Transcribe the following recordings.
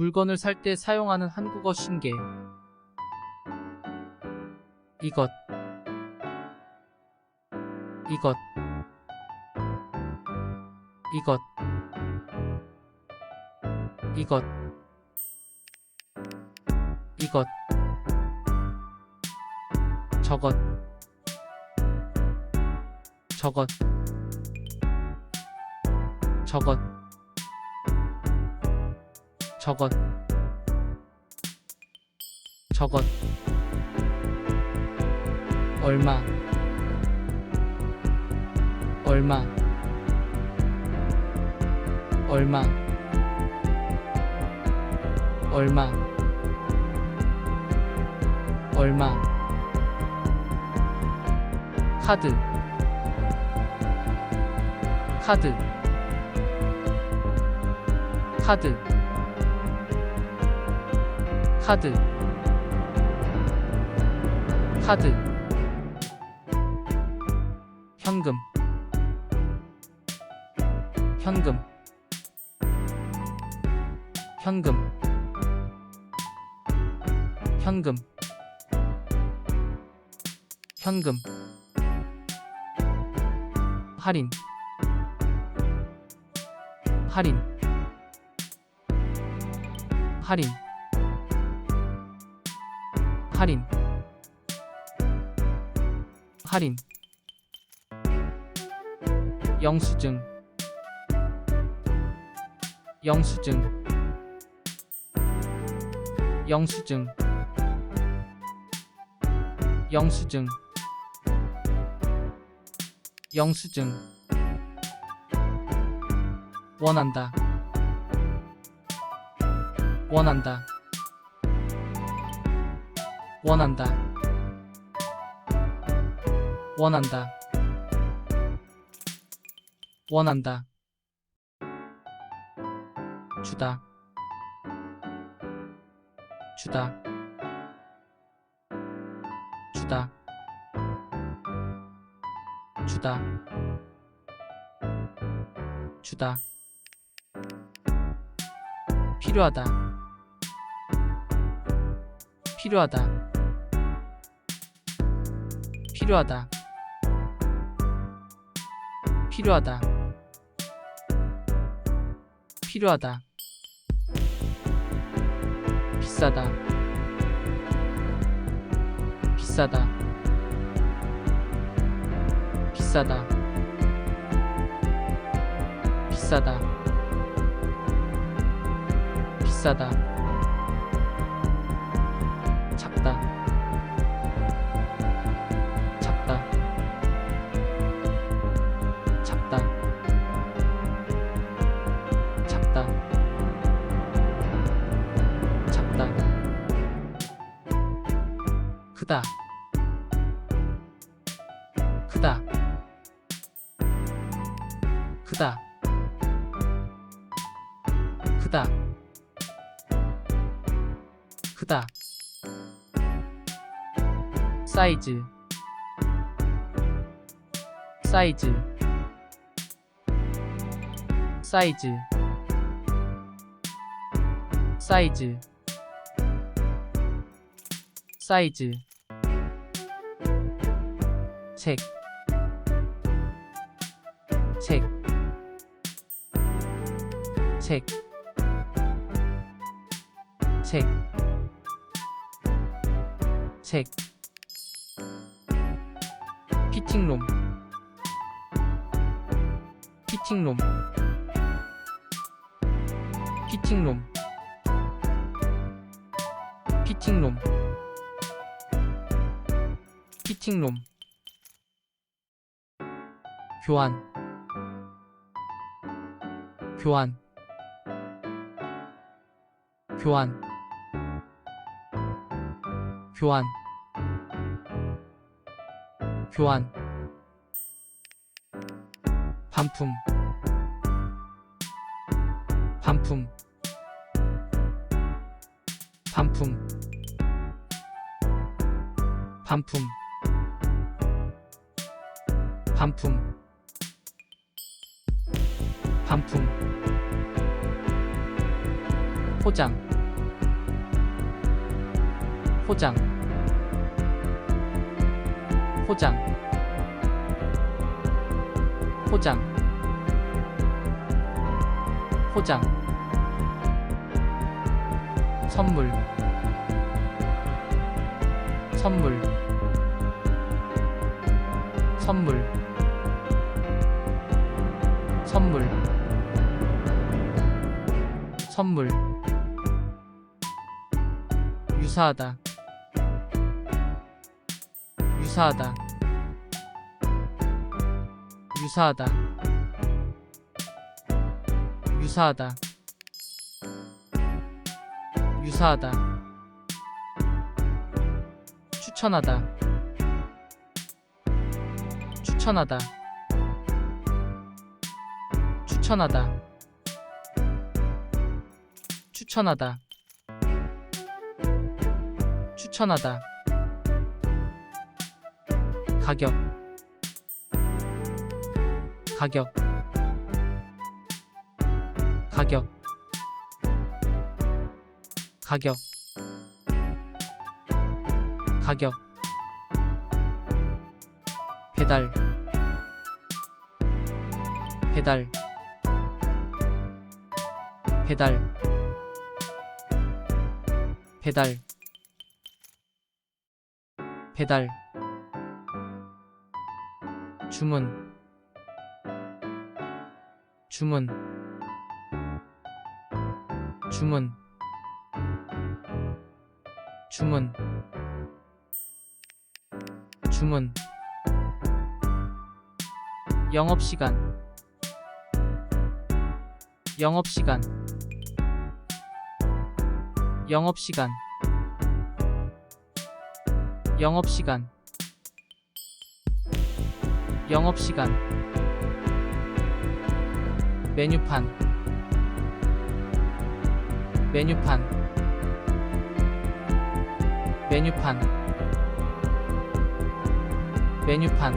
물건을 살 때 사용하는 한국어 신계. 이것. 이것. 이것. 이것. 이것. 저것. 저것. 저것. 저것. 저것. 얼마. 얼마. 얼마. 얼마. 얼마. 카드. 카드. 카드. 카드. 카드. 현금. 현금. 현금. 현금. 현금. 할인. 할인. 할인. 할인. 할인. 영수증. 영수증. 영수증. 영수증. 영수증. 원한다. 원한다. 원한다. 원한다. 원한다. 주다. 주다. 주다. 주다. 주다. 필요하다. 필요하다. 필요하다. 필요하다. 필요하다. 비싸다. 비싸다. 비싸다. 비싸다. 비싸다. 크다. 크다. 크다. 크다. 크다. 사이즈. 사이즈. 사이즈. 사이즈. 사이즈. 책. 책. 책. 책. 책. 피팅룸. 피팅룸. 피팅룸. 피팅룸. 피팅룸. 교환. 교환. 교환. 교환. 교환. 반품. 반품. 반품. 반품. 반품. 반품. 포장 포장 포장 포장 포장 선물 선물 선물 선물 선물. 유사하다. 유사하다. 유사하다. 유사하다. 유사하다. 추천하다. 추천하다. 추천하다 추천하다. 추천하다. 가격. 가격. 가격. 가격. 가격. 배달. 배달. 배달 배달. 배달. 주문. 주문. 주문. 주문. 주문. 영업시간. 영업시간 영업시간. 영업시간. 영업시간. 메뉴판. 메뉴판. 메뉴판. 메뉴판.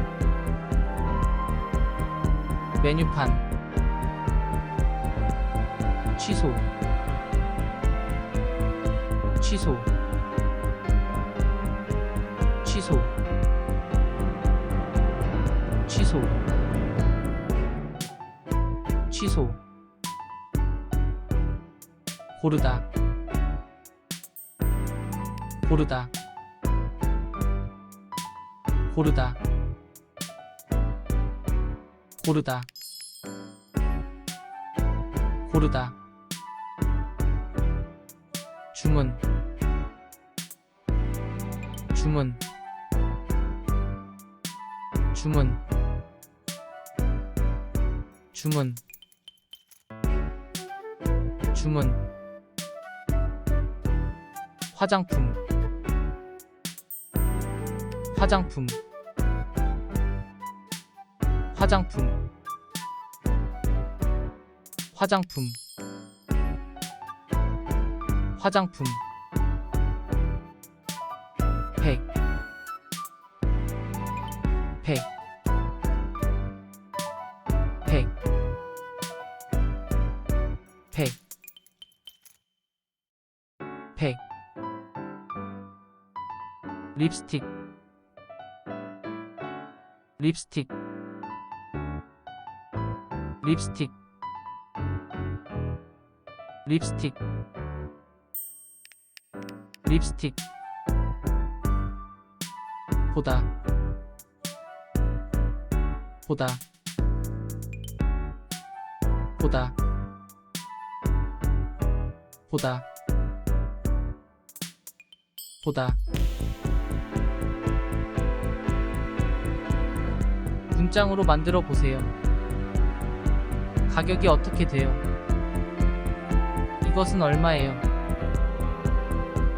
메뉴판. 취소 취소. 취소. 취소. 취소. 고르다. 고르다. 고르다. 고르다. 고르다. 주문 주문. 주문. 주문. 주문. 화장품. 화장품. 화장품. 화장품. 화장품 백, 백, 백, 백, 백, 립스틱, 립스틱, 립스틱, 립스틱, 립스틱, 보다, 보다, 보다, 보다, 보다. 문장으로 만들어 보세요. 가격이 어떻게 돼요? 이것은 얼마예요?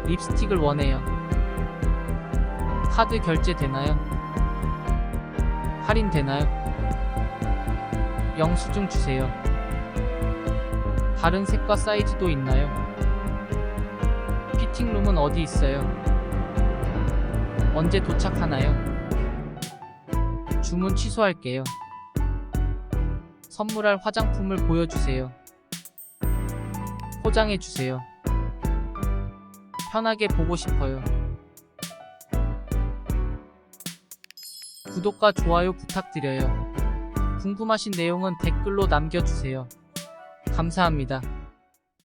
립스틱을 원해요. 카드 결제 되나요? 할인 되나요? 영수증 주세요. 다른 색과 사이즈도 있나요? 피팅룸은 어디 있어요? 언제 도착하나요? 주문 취소할게요. 선물할 화장품을 보여주세요. 포장해 주세요. 편하게 보고 싶어요. 구독과 좋아요 부탁드려요. 궁금하신 내용은 댓글로 남겨주세요. 감사합니다.